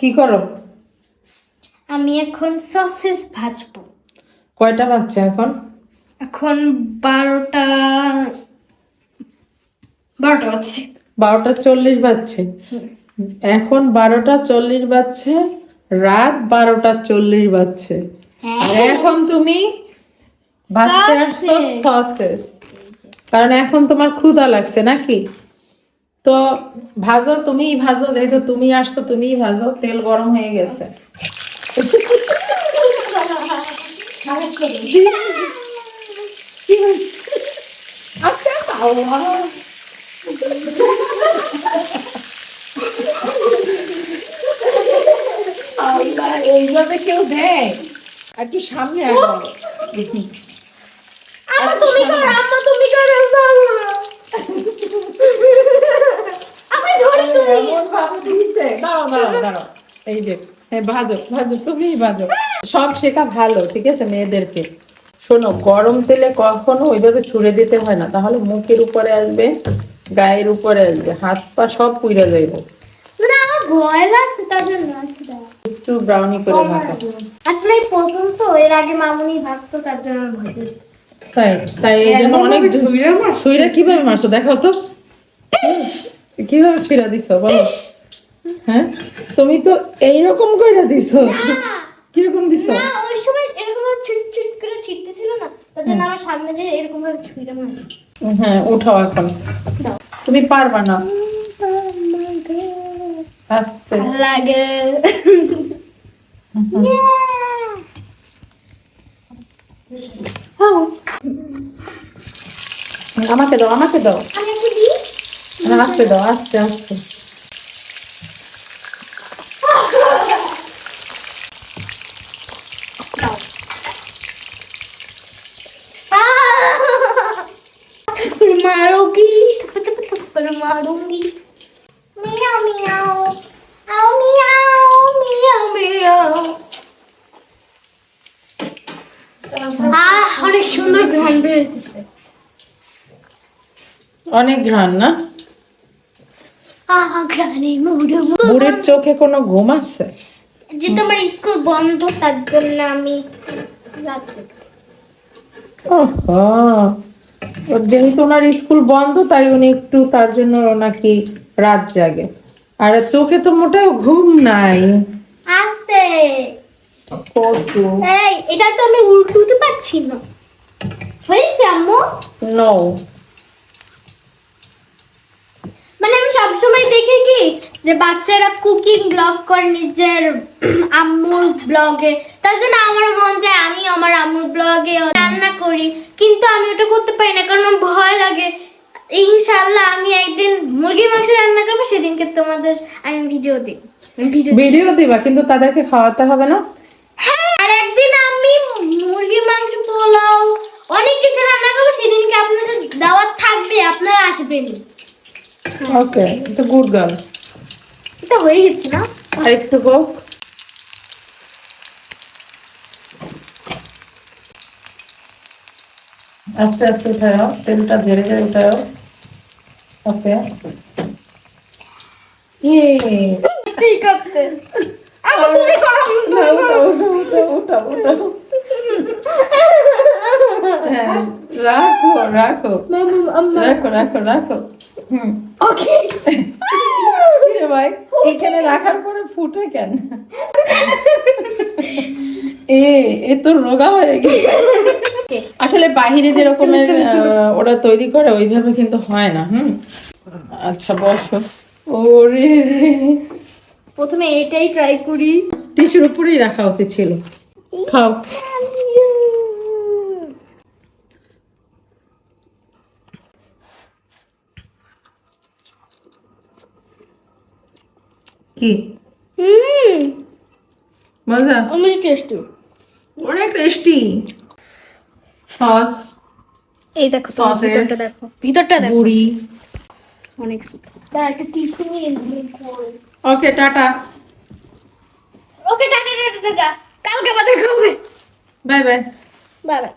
কি করো? আমি এখন সসেস ভাজবো। কয়টা বাচ্চা এখন? এখন বারোটা বারোটা বাজছে। বারোটা চল্লিশ বাজছে। এখন বারোটা চল্লিশ বাজছে রাত বারোটা চল্লিশ বাজছে। আর এখন তুমি ভাজতে আসছো সসেস। কারণ এখন তোমার ক্ষুধা লাগছে নাকি? তো ভাজো, তুমিই ভাজো, যেহেতু তুমি আসছো, তুমিই ভাজো, তেল গরম হয়ে গেছে। এইভাবে কেউ দেয়? একটু সামনে আনো আম্মা তুমি করো আম্মা তুমি করো আমি ধরি তুমি এমন ভাবে দিছে। দাঁড়াও, দাঁড়াও, দাঁড়াও। এই যে হ্যাঁ ভাজো ভাজো তুমিই ভাজো। সব শেখা ভালো ঠিক আছে মেয়েদেরকে? শোনো গরম তেলে কখনো ওইভাবে ছুড়ে দিতে হয় না। তাহলে মুখের উপরে আসবে গায়ের উপরে আসবে হাত পা সব পুইরা যাইবে। না আমার ভয় লাগছে তার জন্য আসছি দাঁড়াও। একটু ব্রাউনি করে ভাজো। আসলে প্রথম তো এর আগে মামুনি ভাজতো তার জন্য আমার ভয় লাগছে। তাই তাই এই জন্য অনেক সুইরা কীভাবে মারছো? দেখো তো। কীভাবে ছিড়া দিছো বলো। হ্যাঁ? তুমি তো এইরকম কইরা দিছো। কীরকম দিছো? না ওই সময় এরকম ছুট ছুট করে ছিটতেছিল না তার জন্য আমার সামনে যে এরকম ভাবে ছুঁড়ে মারে হ্যাঁ উঠাও এখন। তুমি পারবা না। আস্তে। লাগে। আমাকে দাও আমাকে দাও। আস্তে দাও আস্তে আস্তে। मारूंगी थप्पड़ मारूंगी मियाओ मियाओ आओ मियाओ मियाओ मियाओ আহ অনেক সুন্দর ঘ্রাণ বেরোতেছে অনেক ঘ্রাণ না আহ ঘ্রাণে মুড়ো বুড়ির চোখে কোনো ঘুম আছে যে তোমার স্কুল বন্ধ তার জন্য আমি রাতে ওহো। ওর যেহেতু ওনার স্কুল বন্ধ তাই উনি একটু তার জন্য নাকি রাত জাগে। আর চোখে তো মোটেও ঘুম নাই। আসতে। এই এটা তো আমি উল্টুতে পারছি না। হয়েছে আম্মু? নো মানে আমি সবসময় দেখি কি যে বাচ্চারা কুকিং ব্লগ করে নিজের আম্মুর ব্লগে তার জন্য আমার মন চায় আমি আমার আম্মুর ব্লগে রান্না করি। করতে পারি না কারণ ভয় লাগে। ইনশাল্লাহ আমি একদিন মুরগির মাংস রান্না করব সেদিনকে তোমাদের আমি ভিডিও দিই ভিডিও দিবা। কিন্তু তাদেরকে খাওয়াতে হবে না? হ্যাঁ আর একদিন আমি মুরগির মাংস পোলাও অনেক কিছু রান্না করব সেদিনকে আপনাদের দাওয়াত থাকবে আপনারা আসবেন। ওকে তো গুড গার্ল এটা হয়ে গেছে না? আর একটু হোক। আস্তে আস্তে উঠাও তেলটা ঝেড়ে ঝেড়ে উঠাও ওকে। ইয়ে। ঠিক আছে। আমার তুমি করো উঠাও উঠাও উঠাও উঠাও উঠাও। রাখো রাখো। রাখো রাখো রাখো। হুম। ওকে। কিরে ভাই এখানে রাখার পরে ফুটে কেন? এ এ তো রোগা হয়ে গেছে। আসলে বাহিরে যে রকমের আহ, ওরা তৈরি করে ওইভাবে কিন্তু হয় না হুম? আচ্ছা বসো। ওরে রে। প্রথমে এটাই ট্রাই করি। টিস্যুর উপরেই রাখা উচিত ছিল। খাও। কি? হুম। মজা? অনেক টেস্টি অনেক টেস্টি সস। এই দেখো ভিতরটা দেখো। ভিতরটা দেখো। মুড়ি অনেক দাঁড়া একটা টিস্যু নিয়ে okay tata. Okay tata tata tata. কালকে আবার দেখা হবে। Bye bye. Bye bye.